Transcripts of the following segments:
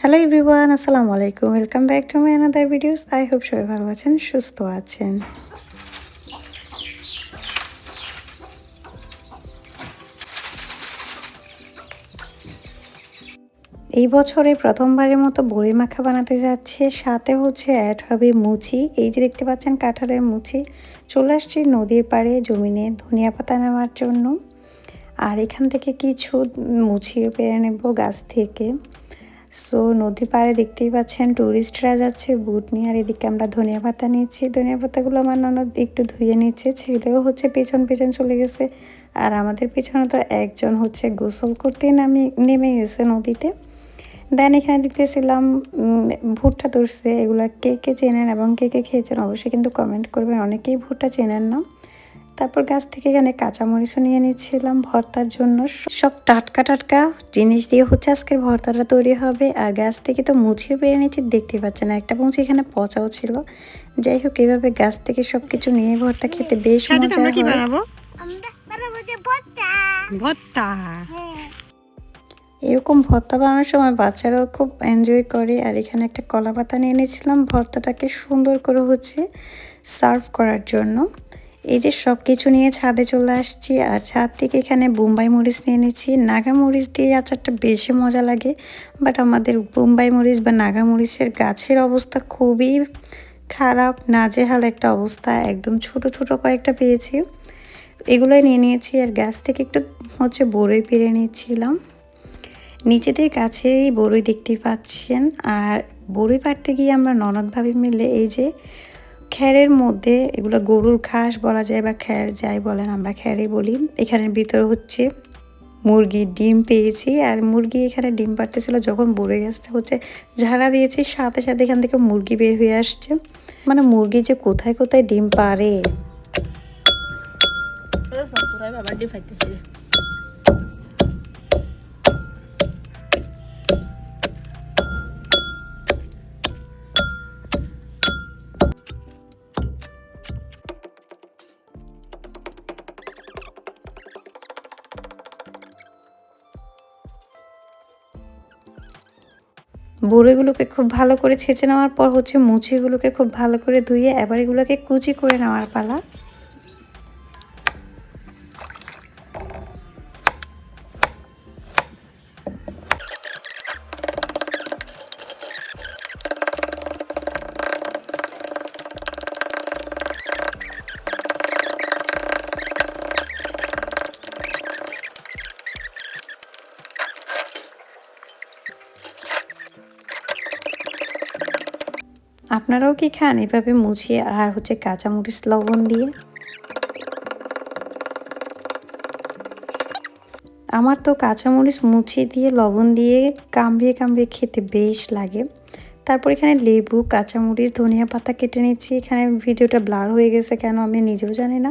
Hello everyone আসসালামু আলাইকুম। Welcome back to my another videos I hope সবাই ভালো আছেন, সুস্থ আছেন। এই বছরে প্রথমবারের মতো বড়ি মাখা বানাতে যাচ্ছে। সাথে হচ্ছে অ্যাড হবে মুচি। এই যে দেখতে পাচ্ছেন, কাঁঠালের মুচি। চলে আসছি নদীর পাড়ে জমিনে ধনিয়া পাতা নেওয়ার জন্য। আর এখান থেকে কিছু মুছিয়ে পেরে নেব গাছ থেকে। সো নদীর পাড়ে দেখতেই পাচ্ছেন ট্যুরিস্টরা যাচ্ছে, বুট নিয়ে। আর এদিকে আমরা ধনিয়া পাতা নিচ্ছি। ধনিয়া পাতাগুলো আমার ননদ একটু ধুয়ে নিচ্ছে, ছেলেও হচ্ছে পেছন পেছন চলে গেছে। আর আমাদের পেছনে তো একজন হচ্ছে গোসল করতে নামে, নেমে গেছে নদীতে। দেন এখানে দেখতেছিলাম ভুট্টা তুলছে এগুলো কে কে চেনেন এবং কে কে খেয়েছেন অবশ্যই কিন্তু কমেন্ট করবেন। অনেকেই ভুট্টা চেনেন না। তারপর গাছ থেকে এখানে কাঁচামরিচও নিয়ে নিচ্ছিলাম ভর্তার জন্য। সব টাটকা টাটকা জিনিস দিয়ে হচ্ছে আজকের ভর্তাটা তৈরি হবে। আর গাছ থেকে তো মুছিয়ে পেরে নিচ্ছি দেখতে পাচ্ছেন একটা মুচি এখানে পচাও ছিল। যাই হোক এইভাবে গাছ থেকে সব কিছু নিয়ে ভর্তা খেতে বেশ মজা হয়। বানাবো? আমরা বানাবো যে ভর্তা। ভর্তা। এরকম ভর্তা বানানোর সময় বাচ্চারাও খুব এনজয় করে। আর এখানে একটা কলা পাতা নিয়ে নিয়েছিলাম। ভর্তাটাকে সুন্দর করে হচ্ছে সার্ভ করার জন্য। এই যে সব কিছু নিয়ে ছাদে চলে আসছি, আর ছাদ থেকে এখানে বোম্বাই মরিচ নিয়ে নিচ্ছি নাগা মরিচ দিয়ে আচারটা বেশি মজা লাগে, বাট আমাদের বোম্বাই মরিচ বা নাগা মরিচের গাছের অবস্থা খুবই খারাপ, নাজেহাল একটা অবস্থা। একদম ছোট ছোট কয়েকটা পেয়েছি। এগুলোই নিয়ে নিয়েছি, আর গাছ থেকে একটু হচ্ছে বড়ই পেরে নিয়েছিলাম। নিচেদের কাছেই বড়ই দেখতে পাচ্ছেন, আর বড়ই পাড়তে গিয়ে আমরা ননদ ভাবি মিলে এই যে খ্যারের মধ্যে এগুলো গরুর ঘাস বলা যায় বা খ্যার যাই বলেন আমরা খ্যারে বলি, এখানের ভিতরে হচ্ছে মুরগির ডিম পেয়েছি আর মুরগি এখানে ডিম পাড়তেছিল যখন বড়ই গাছটা হচ্ছে ঝাড়া দিয়েছি, সাথে সাথে এখান থেকে মুরগি বের হয়ে আসছে। মানে মুরগি যে কোথায় কোথায় ডিম পারে বড়িগুলোকে খুব ভালো করে ছেঁচে নেওয়ার পর হচ্ছে মুচিগুলোকে খুব ভালো করে ধুয়ে এবার এগুলোকে কুচি করে নেওয়ার পালা। আপনারাও কি খান? এভাবে মুছিয়ে আর হচ্ছে কাঁচামরিচ লবণ দিয়ে? আমার তো কাঁচামরিচ মুছিয়ে দিয়ে, লবণ দিয়ে কামড়িয়ে কামড়িয়ে খেতে বেশ লাগে। তারপর এখানে লেবু, কাঁচামরিচ, ধনিয়া পাতা কেটে নিচ্ছি। এখানে ভিডিওটা ব্লার হয়ে গেছে কেন আমি নিজেও জানি না।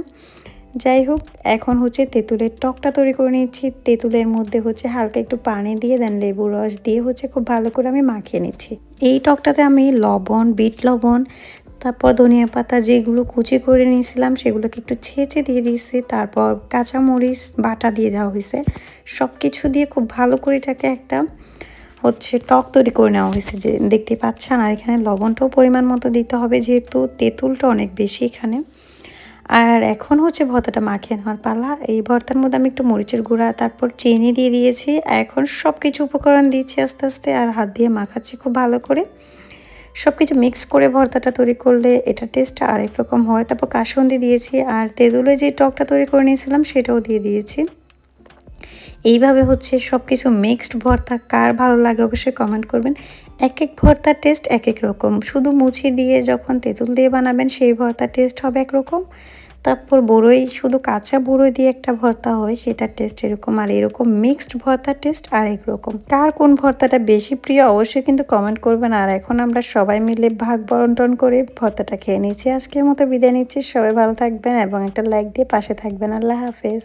যাই হোক, এখন হচ্ছে তেঁতুলের টকটা তৈরি করে নিচ্ছি। তেঁতুলের মধ্যে হচ্ছে হালকা একটু পানি দিয়ে দেন লেবু রস দিয়ে হচ্ছে খুব ভালো করে আমি মাখিয়ে নিচ্ছি। এই টকটাতে আমি লবণ, বিট লবণ, তারপর ধনিয়া পাতা যেগুলো কুচি করে নিয়েছিলাম, সেগুলোকে একটু ছেঁচে দিয়ে দিয়েছি। তারপর কাঁচামরিচ, বাটা দিয়ে দেওয়া হয়েছে। সব কিছু দিয়ে খুব ভালো করে এটাকে একটা হচ্ছে টক তৈরি করে নেওয়া হয়েছে। যে দেখতে পাচ্ছেন, আর এখানে লবণটাও পরিমাণ মতো দিতে হবে, যেহেতু তেঁতুলটা অনেক বেশি এখানে। আর এখন হচ্ছে ভর্তাটা মাখিয়ে নেওয়ার পালা। এই ভর্তার মধ্যে আমি একটু মরিচের গুঁড়া, তারপর চিনি দিয়ে দিয়েছি। এখন সব কিছু উপকরণ দিচ্ছি আস্তে আস্তে আর হাত দিয়ে মাখাচ্ছি খুব ভালো করে। সব কিছু মিক্স করে ভর্তাটা তৈরি করলে এটা টেস্ট আরেক রকম হয়। তারপর কাসন্দি দিয়েছি আর তেঁদুলে যে টকটা তৈরি করে নিয়েছিলাম সেটাও দিয়ে দিয়েছি। এইভাবে হচ্ছে সব কিছু মিক্সড ভর্তা, কার ভালো লাগে অবশ্যই কমেন্ট করবেন। এক এক ভর্তার টেস্ট এক এক রকম। শুধু মুছি দিয়ে যখন তেঁতুল দিয়ে বানাবেন, সেই ভর্তার টেস্ট হবে একরকম। তারপর বড়ই, শুধু কাঁচা বড়ই দিয়ে একটা ভর্তা হয়, সেটার টেস্ট এরকম। আর এরকম মিক্সড ভর্তার টেস্ট আরেক রকম। কার কোন ভর্তাটা বেশি প্রিয় অবশ্যই কিন্তু কমেন্ট করবেন। আর এখন আমরা সবাই মিলে ভাগ বন্টন করে ভর্তাটা খেয়ে নিচ্ছি। আজকের মতো বিদায় নিচ্ছি। সবাই ভালো থাকবেন এবং একটা লাইক দিয়ে পাশে থাকবেন। আল্লাহ হাফেজ।